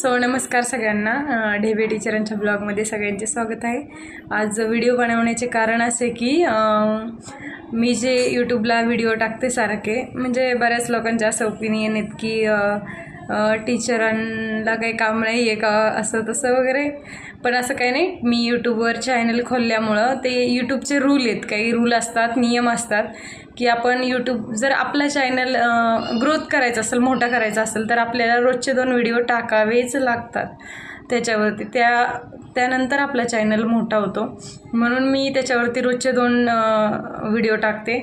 So नमस्कार सगळ्यांना. ढेबे टीचरांच्या ब्लॉगमध्ये सगळ्यांचे स्वागत आहे. आज व्हिडिओ बनवण्याचे कारण असे की मी जे यूट्यूबला व्हिडिओ टाकते सारखे म्हणजे बऱ्याच लोकांचे असं ओपिनियन आहेत की टीचरांना काही काम नाही आहे का असं तसं वगैरे. पण असं काही नाही मी यूट्यूबवर चॅनल खोलल्यामुळं ते यूट्यूबचे रूल आहेत. काही रूल असतात नियम असतात की आपण यूट्यूब जर आपला चॅनल ग्रोथ करायचा असेल मोठा करायचा असेल तर आपल्याला रोजचे दोन व्हिडिओ टाकावेच लागतात. त्याच्यावरती. त्या त्यानंतर आपला चॅनल मोठा होतो. म्हणून मी त्याच्यावरती रोजचे दोन व्हिडिओ टाकते.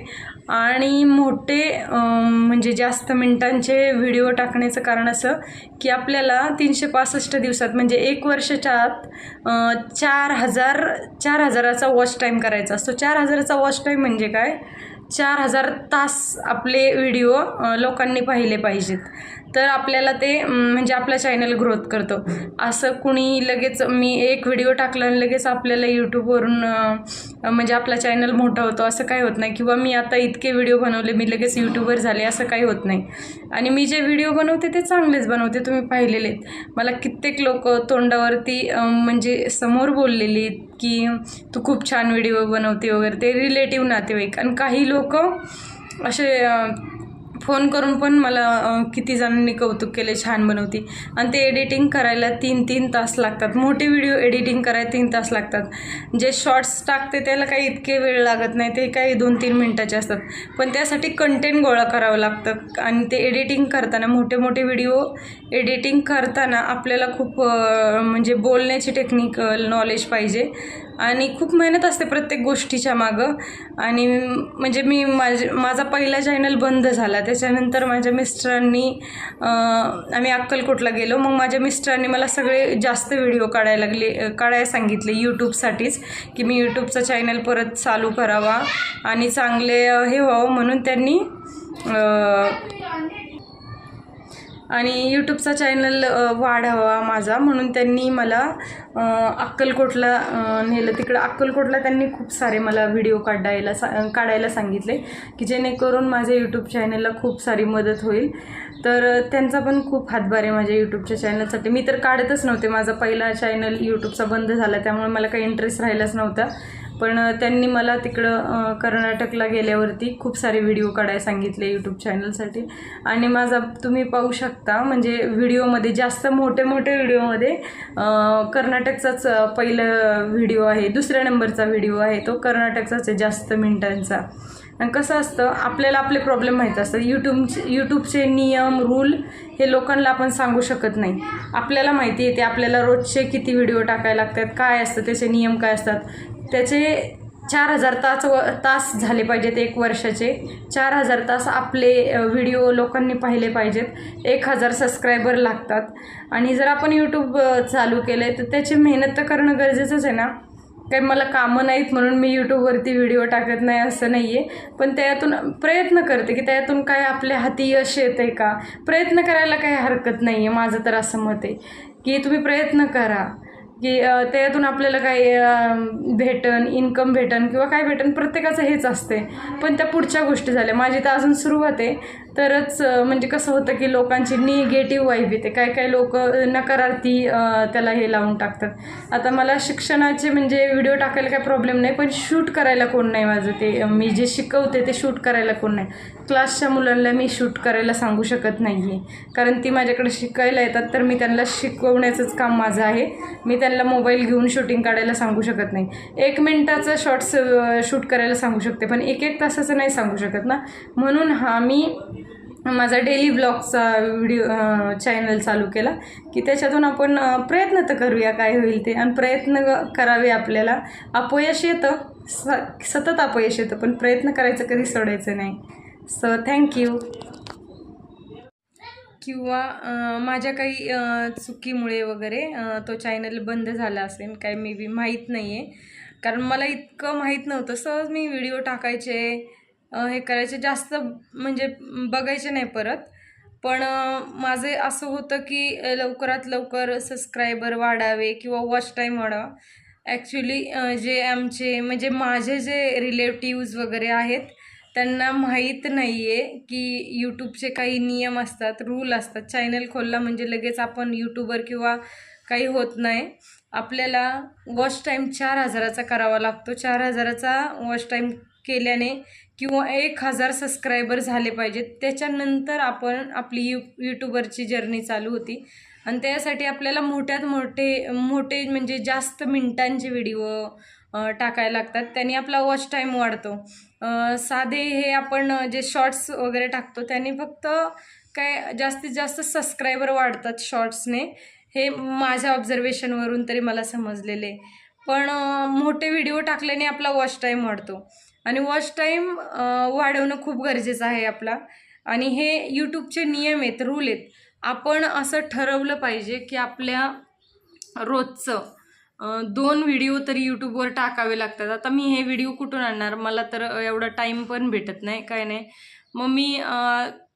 आणि मोठे म्हणजे जास्त मिनटांचे व्हिडिओ टाकण्याचं कारण असं की आपल्याला तीनशे पासष्ट दिवसात म्हणजे एक वर्षाच्या आत चार हजार चार हजाराचा वॉच टाईम करायचा असतो. चार हजाराचा वॉच टाईम म्हणजे काय? चार हजार तास आपले व्हिडिओ लोकांनी पाहिले पाहिजेत. तर आपल्याला ते म्हणजे आपला चॅनल ग्रोथ करतो. असं कुणी लगेच मी एक व्हिडिओ टाकला आणि लगेच आपल्याला यूट्यूबवरून म्हणजे आपला चॅनल मोठा होतो. असं काही होत नाही. किंवा मी आता इतके व्हिडिओ बनवले मी लगेच यूट्यूबवर झाले असं काही होत नाही. आणि मी जे व्हिडिओ बनवते ते चांगलेच बनवते. तुम्ही पाहिलेले आहेत. मला कित्येक लोक तोंडावरती म्हणजे समोर बोललेली आहेत की तू खूप छान व्हिडिओ बनवते वगैरे. ते रिलेटिव्ह नातेवाईक. आणि काही लोक असे फोन करून पण मला किती जणांनी कौतुक केले छान बनवती. आणि ते एडिटिंग करायला तीन तीन तास लागतात. मोठे व्हिडिओ एडिटिंग करायला तीन तास लागतात. जे शॉर्ट्स टाकते त्याला काही इतके वेळ लागत नाही ते काही दोन तीन मिनटाचे असतात. पण त्यासाठी कंटेंट गोळा करावं लागतं. आणि ते एडिटिंग करताना मोठे मोठे व्हिडिओ एडिटिंग करताना आपल्याला खूप म्हणजे बोलण्याची टेक्निकल नॉलेज पाहिजे. आणि खूप मेहनत असते प्रत्येक गोष्टीच्या मागं. आणि म्हणजे मी माझे माझा पहिला चॅनल बंद झाला. त्याच्यानंतर माझ्या मिस्टरांनी आम्ही अक्कलकोटला गेलो. मग माझ्या मिस्टरांनी मला सगळे जास्त व्हिडिओ काढायला लागले काढायला सांगितले यूट्यूबसाठीच की मी यूट्यूबचा चॅनल परत चालू करावा आणि चांगले हे व्हावं म्हणून त्यांनी आणि यूट्यूबचा चॅनल वाढावा माझा. म्हणून त्यांनी मला अक्कलकोटला नेलं. तिकडं अक्कलकोटला त्यांनी खूप सारे मला व्हिडिओ काढायला सा काढायला सांगितले की जेणेकरून माझ्या यूट्यूब चॅनलला खूप सारी मदत होईल. तर त्यांचा पण खूप हातभार आहे माझ्या यूट्यूबच्या चॅनलसाठी मी तर काढतच नव्हते. माझा पहिला चॅनल यूट्यूबचा बंद झाला त्यामुळे मला काही इंटरेस्ट राहिलाच नव्हता. पण त्यांनी मला तिकडं कर्नाटकला गेल्यावरती खूप सारे व्हिडिओ काढायला सांगितले यूट्यूब चॅनलसाठी आणि माझा तुम्ही पाहू शकता म्हणजे व्हिडिओमध्ये जास्त मोठे मोठे व्हिडिओमध्ये कर्नाटकचाच पहिलं व्हिडिओ आहे दुसऱ्या नंबरचा व्हिडिओ आहे तो कर्नाटकचाच आहे जास्त मिनिटांचा. आणि कसं असतं आपल्याला आपले प्रॉब्लेम माहीत असतात. यूट्यूबचे यूट्यूबचे नियम रूल हे लोकांना आपण सांगू शकत नाही. आपल्याला माहिती आहे ते आपल्याला रोजचे किती व्हिडिओ टाकायला लागतात काय असतं त्याचे नियम काय असतात. त्याचे चार हजार तास व तास झाले पाहिजेत एक वर्षाचे. चार हजार तास आपले व्हिडिओ लोकांनी पाहिले पाहिजेत. एक हजार सबस्क्रायबर लागतात. आणि जर आपण यूट्यूब चालू केलं आहे तर त्याची मेहनत तर करणं गरजेचंच आहे ना. काही मला कामं नाहीत म्हणून मी यूट्यूबवरती व्हिडिओ टाकत नाही असं नाही आहे पण त्यातून प्रयत्न करते की त्यातून काय आपल्या हाती यश येतं आहे का? प्रयत्न करायला काही हरकत नाही आहे माझं तर असं मत आहे. की तुम्ही प्रयत्न करा. की त्यातून आपल्याला काही भेटन इन्कम भेटन किंवा काय भेटन प्रत्येकाचं हेच असते पण त्या पुढच्या गोष्टी झाल्या. माझी तर अजून सुरुवात आहे. तरच म्हणजे कसं होतं की लोकांची निगेटिव्ह वाईब येते. काय काय लोक नकारार्थी त्याला हे लावून टाकतात. आता मला शिक्षणाचे म्हणजे व्हिडिओ टाकायला काही प्रॉब्लेम नाही पण शूट करायला कोण नाही माझं ते. मी जे शिकवते ते शूट करायला कोण नाही. क्लासच्या मुलांना मी शूट करायला सांगू शकत नाही आहे कारण ती माझ्याकडे शिकायला येतात तर मी त्यांना शिकवण्याचंच काम माझं आहे. मी त्यांना मोबाईल घेऊन शूटिंग काढायला सांगू शकत नाही. एक मिनटाचं शॉर्ट्स शूट करायला सांगू शकते पण एक एक तासाचं नाही सांगू शकत ना. म्हणून हा मी माझा डेली ब्लॉगचा व्हिडिओ चॅनल चालू केला की त्याच्यातून आपण प्रयत्न तर करूया काय होईल ते. आणि प्रयत्न करावे आपल्याला. अपयश येतं. स सतत अपयश येतं पण प्रयत्न करायचं कधी सोडायचं नाही. सो थँक्यू किंवा माझ्या काही चुकीमुळे वगैरे तो चॅनल बंद झाला असेल काय मे बी माहीत नाही आहे कारण मला इतकं माहीत नव्हतं. सहज मी व्हिडिओ टाकायचे. हे करायचे. जास्त म्हणजे बघायचे नाही परत. पण माझे असं होतं की लवकरात लवकर सबस्क्रायबर वाढावे किंवा वॉच टाईम वाढावा. ॲक्च्युली जे आमचे म्हणजे माझे जे रिलेटिव्ज वगैरे आहेत त्यांना माहीत नाही आहे की यूट्यूबचे काही नियम असतात रूल असतात. चॅनल खोलला म्हणजे लगेच आपण यूट्यूबर किंवा काही होत नाही. आपल्याला वॉच टाईम चार हजाराचा करावा लागतो. चार हजाराचा वॉच टाईम केल्याने किंवा एक हजार सबस्क्रायबर झाले पाहिजेत. त्याच्यानंतर आपण आपली यू यूट्यूबरची जर्नी चालू होती. आणि त्यासाठी आपल्याला मोठ्यात मोठे मोठे म्हणजे जास्त मिनटांचे व्हिडिओ टाकायला लागतात. त्याने आपला वॉच टाईम वाढतो. साधे हे आपण जे शॉर्ट्स वगैरे टाकतो त्याने फक्त काय जास्तीत जास्त सबस्क्रायबर वाढतात शॉर्ट्सने हे माझ्या ऑब्झर्वेशनवरून तरी मला समजलेले. पण मोठे व्हिडिओ टाकल्याने आपला वॉच टाईम वाढतो. आणि वॉच टाईम वाढवणं खूप गरजेचं आहे आपला. आणि हे यूट्यूबचे नियम आहेत रूल आहेत. आपण असं ठरवलं पाहिजे की आपल्या रोजचं दोन व्हिडिओ तरी यूट्यूबवर टाकावे लागतात. आता मी हे व्हिडिओ कुठून आणणार? मला तर एवढा टाईम पण भेटत नाही काय नाही. मग मी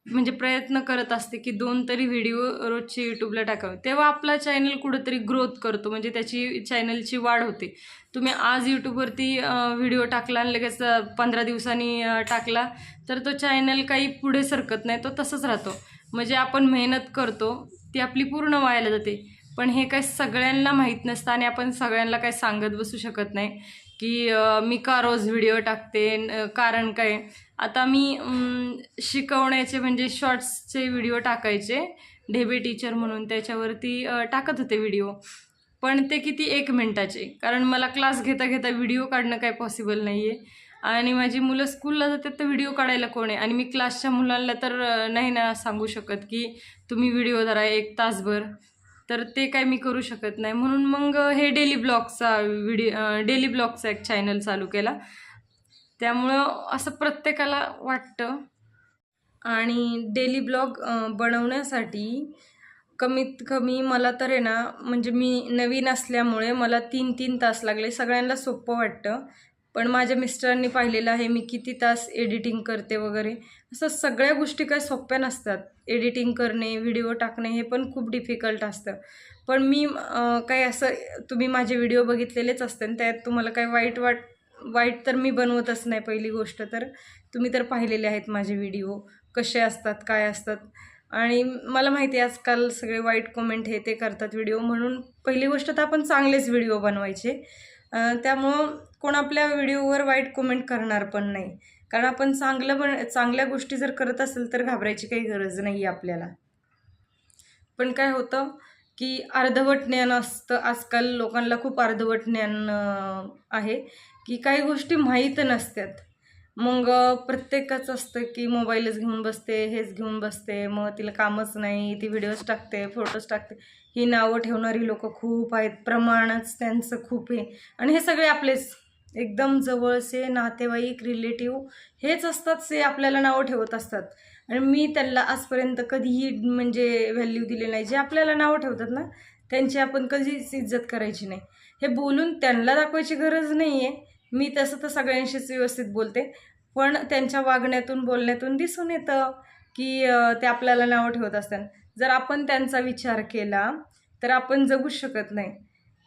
म्हणजे प्रयत्न करत असते की दोन तरी व्हिडिओ रोजचे यूट्यूबला टाकावे. तेव्हा आपला चॅनल कुठंतरी ग्रोथ करतो म्हणजे त्याची चॅनलची वाढ होते. तुम्ही आज यूट्यूबवरती व्हिडिओ टाकला आणि लगेच पंधरा दिवसांनी टाकला तर तो चॅनल काही पुढे सरकत नाही तो तसंच राहतो. म्हणजे आपण मेहनत करतो ती आपली पूर्ण व्हायला जाते. पण हे काय सगळ्यांना माहीत नसतं आणि आपण सगळ्यांना काय सांगत बसू शकत नाही. की मी का रोज व्हिडिओ टाकते कारण काय? आता मी शिकवण्याचे म्हणजे शॉर्ट्सचे व्हिडिओ टाकायचे ढेबे टीचर म्हणून त्याच्यावरती टाकत होते व्हिडिओ. पण ते किती एक मिनटाचे कारण मला क्लास घेता घेता व्हिडिओ काढणं काय पॉसिबल नाही आहे आणि माझी मुलं स्कूलला जातात तर व्हिडिओ काढायला कोण आहे? आणि मी क्लासच्या मुलांना तर नाही ना सांगू शकत की तुम्ही व्हिडिओ धरा एक तासभर. तर ते काय मी करू शकत नाही. म्हणून मग हे डेली ब्लॉगचा व्हिडिओ डेली ब्लॉगचा एक चॅनल चालू केला. त्यामुळं असं प्रत्येकाला वाटतं. आणि डेली ब्लॉग बनवण्यासाठी कमीत कमी मला तर आहे ना म्हणजे मी नवीन असल्यामुळे मला तीन तीन तास लागले. सगळ्यांना सोपं वाटतं. पण माझ्या मिस्टरांनी पाहिलेलं आहे मी किती तास एडिटिंग करते वगैरे. असं सगळ्या गोष्टी काय सोप्या नसतात. एडिटिंग करणे व्हिडिओ टाकणे हे पण खूप डिफिकल्ट असतं. पण मी काही असं तुम्ही माझे व्हिडिओ बघितलेलेच असते आणि त्यात तुम्हाला काही वाईट वाट वाईट तर मी बनवतच नाही पहिली गोष्ट तर. तुम्ही तर पाहिलेले आहेत माझे व्हिडिओ. कसे असतात काय असतात. आणि मला माहिती आहे आजकाल सगळे वाईट कमेंट हे ते करतात व्हिडिओ म्हणून. पहिली गोष्ट तर आपण चांगलेच व्हिडिओ बनवायचे. त्यामुळं कोण आपल्या व्हिडिओवर वाईट कमेंट करणार पण नाही. कारण आपण चांगलं बन चांगल्या गोष्टी जर करत असेल तर घाबरायची काही गरज नाही आहे आपल्याला. पण काय होतं की अर्धवट ज्ञान असतं. आजकाल लोकांना खूप अर्धवट ज्ञान आहे की काही गोष्टी माहीत नसतात. मग प्रत्येकच असतं की मोबाईलच घेऊन बसते हेच घेऊन बसते मग तिला कामच नाही ती व्हिडिओज टाकते फोटोज टाकते. ही नावं ठेवणारी लोक खूप आहेत. प्रमाणच त्यांचं खूप आहे. आणि हे सगळे आपलेच एकदम जवळचे नातेवाईक रिलेटिव्ह हेच असतात से आपल्याला नावं ठेवत असतात. आणि मी त्यांना आजपर्यंत कधीही म्हणजे व्हॅल्यू दिले नाही. जे आपल्याला नावं ठेवतात ना त्यांची आपण कधीच इज्जत करायची नाही. हे बोलून त्यांना दाखवायची गरज नाही आहे मी तसं तर सगळ्यांशीच व्यवस्थित बोलते. पण त्यांच्या वागण्यातून बोलण्यातून दिसून येतं की ते आपल्याला नावं ठेवत असतात. जर आपण त्यांचा विचार केला तर आपण जगूच शकत नाही.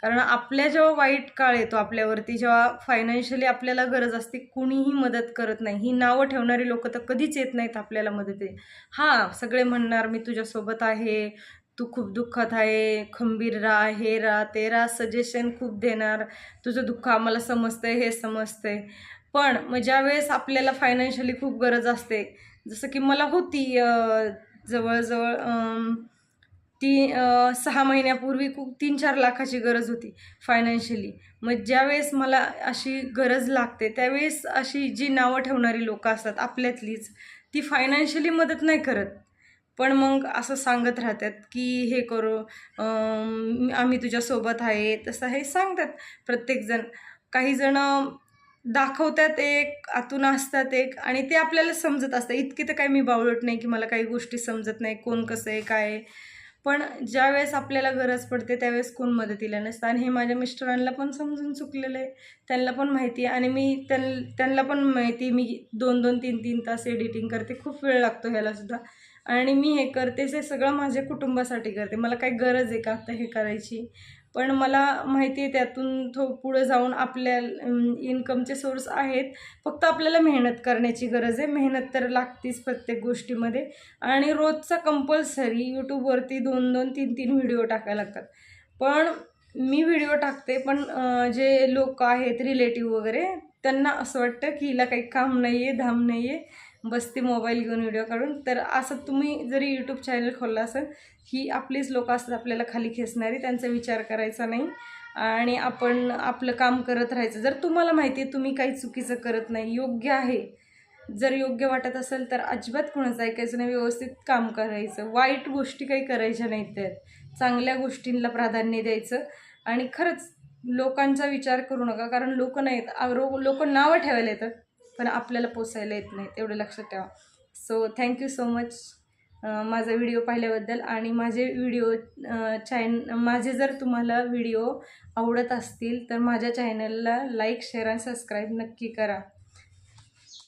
कारण आपल्या जेव्हा वाईट काळ येतो आपल्यावरती जेव्हा फायनान्शियली आपल्याला गरज असते कुणीही मदत करत नाही. ही नावं ठेवणारी लोक तर कधीच येत नाहीत आपल्याला मदती हां सगळे म्हणणार मी तुझ्यासोबत आहे तू खूप दुःखात आहे खंबीर राहा हे राहा ते राहा सजेशन खूप देणार तुझं दुःख आम्हाला समजतंय हे समजतंय. पण मग ज्यावेळेस आपल्याला फायनान्शियली खूप गरज असते जसं की मला होती जवळजवळ ती सहा महिन्यापूर्वी खूप तीन चार लाखाची गरज होती फायनान्शियली मग ज्यावेळेस मला अशी गरज लागते त्यावेळेस अशी जी नावं ठेवणारी लोकं असतात आपल्यातलीच ती फायनान्शियली मदत नाही करत. पण मग असं सांगत राहतात की हे करू आम्ही तुझ्यासोबत आहे तसं हे सांगतात प्रत्येकजण. काही जण दाखवतात एक आतून असतात एक आणि ते आपल्याला समजत असतं. इतके तर काही मी बावळट नाही की मला काही गोष्टी समजत नाही कोण कसं आहे काय पण पण ज्यावेळेस आपल्याला गरज पडते त्यावेळेस कोण मदतीला नसतं. आणि हे माझ्या मिस्टरांना पण समजून चुकलेलं आहे. त्यांना पण माहिती आहे. आणि मी त्यां त्यांना पण माहिती मी दोन दोन तीन तीन तास एडिटिंग करते. खूप वेळ लागतो ह्यालासुद्धा आणि मी हे करते ते सगळं माझ्या कुटुंबासाठी करते. मला काही गरज आहे का आता हे करायची? पण मला माहिती आहे त्यातून थो पुढं जाऊन आपल्या इन्कमचे सोर्स आहेत. फक्त आपल्याला मेहनत करण्याची गरज आहे. मेहनत तर लागतीच प्रत्येक गोष्टीमध्ये. आणि रोजचा कंपल्सरी यूट्यूबवरती दोन दोन तीन तीन व्हिडिओ टाकायला लागतात. पण मी व्हिडिओ टाकते पण जे लोक आहेत रिलेटिव्ह वगैरे त्यांना असं वाटतं की हिला काही काम नाही आहे धाम नाही आहे बसते मोबाईल घेऊन व्हिडिओ काढून. तर असं तुम्ही जरी यूट्यूब चॅनल खोलला असेल ही आपलीच लोकं असतात आपल्याला खाली खेचणारी त्यांचा विचार करायचा नाही. आणि आपण आपलं काम करत राहायचं. जर तुम्हाला माहिती आहे तुम्ही काही चुकीचं करत नाही योग्य आहे. जर योग्य वाटत असेल तर अजिबात कुणाचं ऐकायचं नाही व्यवस्थित काम करायचं. वाईट गोष्टी काही करायच्या नाहीत त्यात. चांगल्या गोष्टींना प्राधान्य द्यायचं. आणि खरंच लोकांचा विचार करू नका कारण लोक नाहीत. लोक नावं ठेवायला येतात. पण आपल्याला पोसायला येत नाही तेवढं लक्षात ठेवा. So thank you so much माझा व्हिडिओ पाहिल्याबद्दल. आणि माझे व्हिडिओ चॅन माझे जर तुम्हाला व्हिडिओ आवडत असतील तर माझ्या चॅनलला लाईक शेअर आणि सबस्क्राईब नक्की करा.